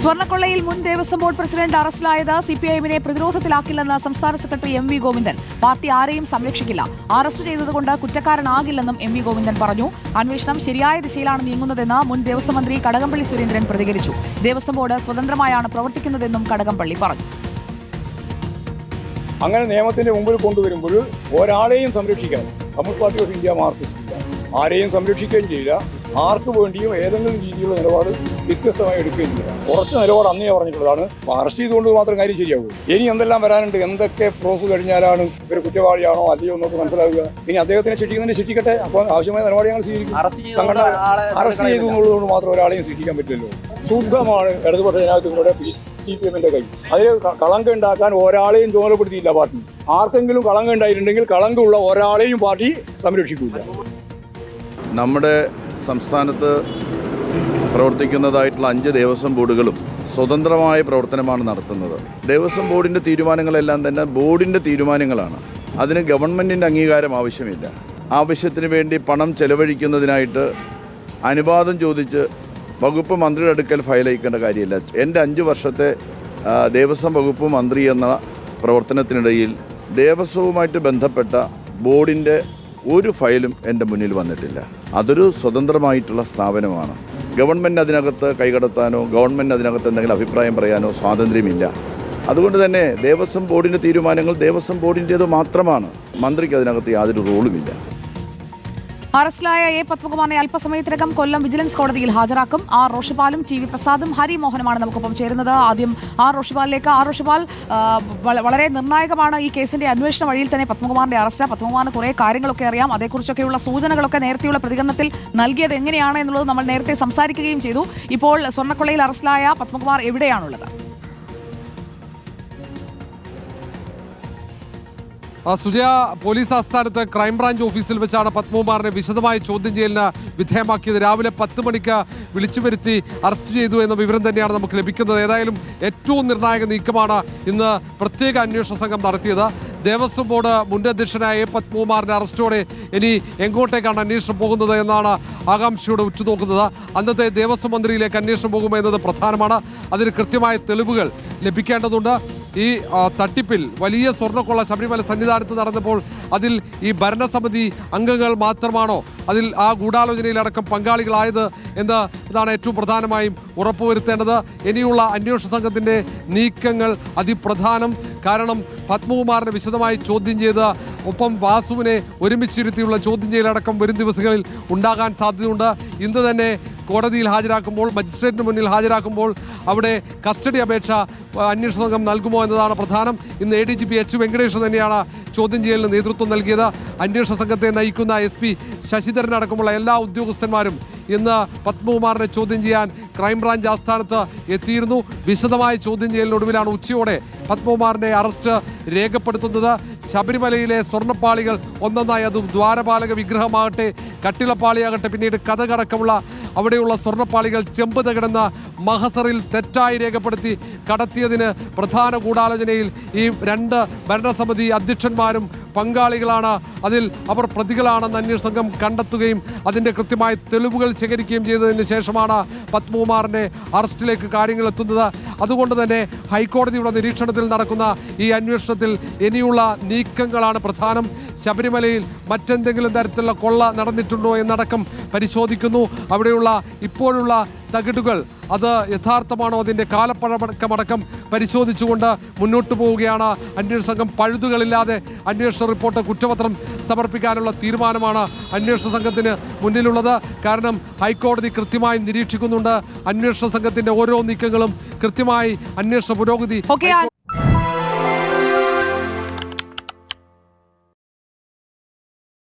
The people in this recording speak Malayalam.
സ്വർണക്കൊള്ളയിൽ മുൻ ദേവസ്വം ബോർഡ് പ്രസിഡന്റ് അറസ്റ്റിലായത് സിപിഐഎമ്മിനെ പ്രതിരോധത്തിലാക്കില്ലെന്ന് സംസ്ഥാന secretary M V Govindan. Party ആരെയും സംരക്ഷിക്കില്ല. അറസ്റ്റ് ചെയ്തതുകൊണ്ട് കുറ്റക്കാരനാകില്ലെന്നും എം വി ഗോവിന്ദൻ പറഞ്ഞു. അന്വേഷണം ശരിയായ ദിശയിലാണ് നീങ്ങുന്നതെന്ന് മുൻ ദേവസ്വം മന്ത്രി കടകംപള്ളി സുരേന്ദ്രൻ പ്രതികരിച്ചു. ദേവസ്വം ബോർഡ് സ്വതന്ത്രമായാണ് പ്രവർത്തിക്കുന്നതെന്നും കടകംപള്ളി പറഞ്ഞു. അങ്ങനെ നിയമത്തിന്റെ മുമ്പിൽ കൊണ്ടുവരുമ്പോൾ ഒരാളെയും സംരക്ഷിക്കാൻ Communist Party of India Marxist. ആരെയും സംരക്ഷിക്കുകയും ചെയ്യില്ല. ആർക്ക് വേണ്ടിയും ഏതെങ്കിലും രീതിയിലുള്ള നിലപാട് വ്യത്യസ്തമായി എടുക്കുകയും ചെയ്യില്ല കുറച്ച് നിലപാട് അന്നേ പറഞ്ഞിട്ടുള്ളതാണ്. അറസ്റ്റ് ചെയ്തുകൊണ്ട് മാത്രം കാര്യം ശരിയാകും ഇനി എന്തെല്ലാം വരാനുണ്ട് എന്തൊക്കെ പ്രോസസ് കഴിഞ്ഞാലാണ് ഇവർ കുറ്റവാളിയാണോ അല്ലയോ എന്നൊക്കെ മനസ്സിലാവുക. ഇനി അദ്ദേഹത്തിനെ ശിക്ഷിക്കുന്നതിന് ശിക്ഷിക്കട്ടെ. അപ്പോൾ ആവശ്യമായ നിലപാട് ഞങ്ങൾ സ്വീകരിക്കും. അറസ്റ്റ് ചെയ്തു എന്നുള്ളതുകൊണ്ട് മാത്രം ഒരാളെയും ശിക്ഷിക്കാൻ പറ്റില്ലല്ലോ. ശുദ്ധമാണ് ഇടതുപക്ഷ ജനാധിപത്യങ്ങളുടെ സി പി എമ്മിന്റെ കൈ അതിൽ കളങ്ക ഉണ്ടാക്കാൻ ഒരാളെയും ചുമതലപ്പെടുത്തിയില്ല പാർട്ടി. ആർക്കെങ്കിലും കളങ്ക ഉണ്ടായിട്ടുണ്ടെങ്കിൽ കളങ്കുള്ള ഒരാളെയും പാർട്ടി സംരക്ഷിക്കില്ല നമ്മുടെ സംസ്ഥാനത്ത് പ്രവർത്തിക്കുന്നതായിട്ടുള്ള അഞ്ച് ദേവസ്വം ബോർഡുകളും സ്വതന്ത്രമായ പ്രവർത്തനമാണ് നടത്തുന്നത്. ദേവസ്വം ബോർഡിന്റെ തീരുമാനങ്ങളെല്ലാം തന്നെ ബോർഡിന്റെ തീരുമാനങ്ങളാണ്. അതിന് ഗവൺമെന്റിന്റെ അംഗീകാരം ആവശ്യമില്ല. ആവശ്യത്തിന് വേണ്ടി പണം ചെലവഴിക്കുന്നതിനായിട്ട് അനുവാദം ചോദിച്ച് വകുപ്പ് മന്ത്രിയുടെ അടുക്കൽ ഫയൽ അയക്കേണ്ട കാര്യമില്ല. എന്റെ അഞ്ച് വർഷത്തെ ദേവസ്വം വകുപ്പ് മന്ത്രി എന്ന പ്രവർത്തനത്തിനിടയിൽ ദേവസ്വവുമായിട്ട് ബന്ധപ്പെട്ട ബോർഡിന്റെ ഒരു ഫയലും എന്റെ മുന്നിൽ വന്നിട്ടില്ല. അതൊരു സ്വതന്ത്രമായിട്ടുള്ള സ്ഥാപനമാണ്. ഗവൺമെന്റ് അതിനകത്ത് കൈകടത്താനോ ഗവൺമെന്റ് അതിനകത്ത് എന്തെങ്കിലും അഭിപ്രായം പറയാനോ സ്വാതന്ത്ര്യമില്ല. അതുകൊണ്ട് തന്നെ ദേവസ്വം ബോർഡിന്റെ തീരുമാനങ്ങൾ ദേവസ്വം ബോർഡിന്റേത് മാത്രമാണ്. മന്ത്രിക്ക് അതിനകത്ത് യാതൊരു റോളുമില്ല. അറസ്റ്റിലായ എ പത്മകുമാറിനെ അല്പസമയത്തിനകം കൊല്ലം വിജിലൻസ് കോടതിയിൽ ഹാജരാക്കും. ആർ റോഷിപാലും ടി വി പ്രസാദും ഹരിമോഹനുമാണ് നമുക്കൊപ്പം ചേരുന്നത്. ആദ്യം ആർ റോഷിപാലിലേക്ക്. ആർ റോഷിപാൽ വളരെ നിർണായകമാണ് ഈ കേസിന്റെ അന്വേഷണ വഴിയിൽ തന്നെ പത്മകുമാറിന്റെ അറസ്റ്റ്. പത്മകുമാറിന് കുറെ കാര്യങ്ങളൊക്കെ അറിയാം. അതേക്കുറിച്ചൊക്കെയുള്ള സൂചനകളൊക്കെ നേരത്തെയുള്ള പ്രതികരണത്തിൽ നൽകിയത് എങ്ങനെയാണ് എന്നുള്ളത് നമ്മൾ നേരത്തെ സംസാരിക്കുകയും ചെയ്തു. ഇപ്പോൾ സ്വർണക്കൊള്ളയിൽ അറസ്റ്റിലായ പത്മകുമാർ എവിടെയാണുള്ളത്? സുജയ പോലീസ് ആസ്ഥാനത്ത് ക്രൈംബ്രാഞ്ച് ഓഫീസിൽ വെച്ചാണ് പത്മകുമാറിനെ വിശദമായ ചോദ്യം ചെയ്യലിന് വിധേയമാക്കിയത്. രാവിലെ പത്ത് മണിക്ക് വിളിച്ചു വരുത്തി അറസ്റ്റ് ചെയ്തു എന്ന വിവരം തന്നെയാണ് നമുക്ക് ലഭിക്കുന്നത്. ഏതായാലും ഏറ്റവും നിർണായക നീക്കമാണ് ഇന്ന് പ്രത്യേക അന്വേഷണ സംഘം നടത്തിയത്. ദേവസ്വം ബോർഡ് മുൻ അധ്യക്ഷനായ എ പത്മകുമാറിന്റെ അറസ്റ്റോടെ ഇനി എങ്ങോട്ടേക്കാണ് അന്വേഷണം പോകുന്നത് എന്നാണ് ആകാംക്ഷയോടെ ഉറ്റുനോക്കുന്നത്. അന്നത്തെ ദേവസ്വം മന്ത്രിയിലേക്ക് അന്വേഷണം പോകുമെന്നത് പ്രധാനമാണ്. അതിന് കൃത്യമായ തെളിവുകൾ ലഭിക്കേണ്ടതുണ്ട്. ഈ തട്ടിപ്പിൽ വലിയ സ്വർണക്കൊള്ള ശബരിമല സന്നിധാനത്ത് നടന്നപ്പോൾ അതിൽ ഈ ഭരണസമിതി അംഗങ്ങൾ മാത്രമാണോ? അതിൽ ആ ഗൂഢാലോചനയിലടക്കം പങ്കാളികളായത് എന്ന് ഇതാണ് ഏറ്റവും പ്രധാനമായും ഉറപ്പുവരുത്തേണ്ടത്. ഇനിയുള്ള അന്വേഷണ സംഘത്തിന്റെ നീക്കങ്ങൾ അതിപ്രധാനം. കാരണം പത്മകുമാറിനെ വിശദമായി ചോദ്യം ചെയ്ത് ഒപ്പം വാസുവിനെ ഒരുമിച്ചിരുത്തിയുള്ള ചോദ്യം ചെയ്യലടക്കം വരും ദിവസങ്ങളിൽ ഉണ്ടാകാൻ സാധ്യതയുണ്ട്. ഇന്ന് തന്നെ കോടതിയിൽ ഹാജരാക്കുമ്പോൾ മജിസ്ട്രേറ്റിന് മുന്നിൽ ഹാജരാക്കുമ്പോൾ അവിടെ കസ്റ്റഡി അപേക്ഷ അന്വേഷണ സംഘം നൽകുമോ എന്നതാണ് പ്രധാനം. ഇന്ന് A D G P H Venkatesh തന്നെയാണ് ചോദ്യം ചെയ്യലിന് നേതൃത്വം നൽകിയത്. അന്വേഷണ സംഘത്തെ നയിക്കുന്ന എസ് പി ശശിധരനടക്കമുള്ള എല്ലാ ഉദ്യോഗസ്ഥന്മാരും ഇന്ന് പത്മകുമാറിനെ ചോദ്യം ചെയ്യാൻ ക്രൈംബ്രാഞ്ച് ആസ്ഥാനത്ത് എത്തിയിരുന്നു. വിശദമായ ചോദ്യം ചെയ്യലിനൊടുവിലാണ് ഉച്ചയോടെ പത്മകുമാറിന്റെ അറസ്റ്റ് രേഖപ്പെടുത്തുന്നത്. ശബരിമലയിലെ സ്വർണപ്പാളികൾ ഒന്നൊന്നായി. അതും ദ്വാരപാലക വിഗ്രഹമാകട്ടെ കട്ടിളപ്പാളിയാകട്ടെ പിന്നീട് കഥകടക്കമുള്ള അവിടെയുള്ള സ്വർണപ്പാളികൾ ചെമ്പ് തകിടുന്ന മഹസറിൽ തെറ്റായി രേഖപ്പെടുത്തി കടത്തിയതിന് പ്രധാന ഗൂഢാലോചനയിൽ ഈ രണ്ട് ഭരണസമിതി അധ്യക്ഷന്മാരും പങ്കാളികളാണ്. അതിൽ അവർ പ്രതികളാണെന്ന് അന്വേഷണ സംഘം കണ്ടെത്തുകയും അതിന്റെ കൃത്യമായ തെളിവുകൾ ശേഖരിക്കുകയും ചെയ്തതിന് ശേഷമാണ് പത്മകുമാറിന്റെ അറസ്റ്റിലേക്ക് കാര്യങ്ങൾ എത്തുന്നത്. അതുകൊണ്ട് തന്നെ ഹൈക്കോടതിയുടെ നിരീക്ഷണത്തിൽ നടക്കുന്ന ഈ അന്വേഷണത്തിൽ ഇനിയുള്ള നീക്കങ്ങളാണ് പ്രധാനം. ശബരിമലയിൽ മറ്റെന്തെങ്കിലും തരത്തിലുള്ള കൊള്ള നടന്നിട്ടുണ്ടോ എന്നടക്കം പരിശോധിക്കുന്നു. അവിടെയുള്ള ഇപ്പോഴുള്ള തകിടുകൾ. അത് യഥാർത്ഥമാണോ? അതിന്റെ കാലപ്പഴക്കമടക്കം പരിശോധിച്ചുകൊണ്ട് മുന്നോട്ട് പോവുകയാണ് അന്വേഷണ സംഘം. പഴുതുകളില്ലാതെ അന്വേഷണ റിപ്പോർട്ട് കുറ്റപത്രം സമർപ്പിക്കാനുള്ള തീരുമാനമാണ് അന്വേഷണ സംഘത്തിന് മുന്നിലുള്ളത്. കാരണം ഹൈക്കോടതി കൃത്യമായി നിരീക്ഷിക്കുന്നുണ്ട്. അന്വേഷണ സംഘത്തിന്റെ ഓരോ നീക്കങ്ങളും കൃത്യമായി അന്വേഷണ പുരോഗതി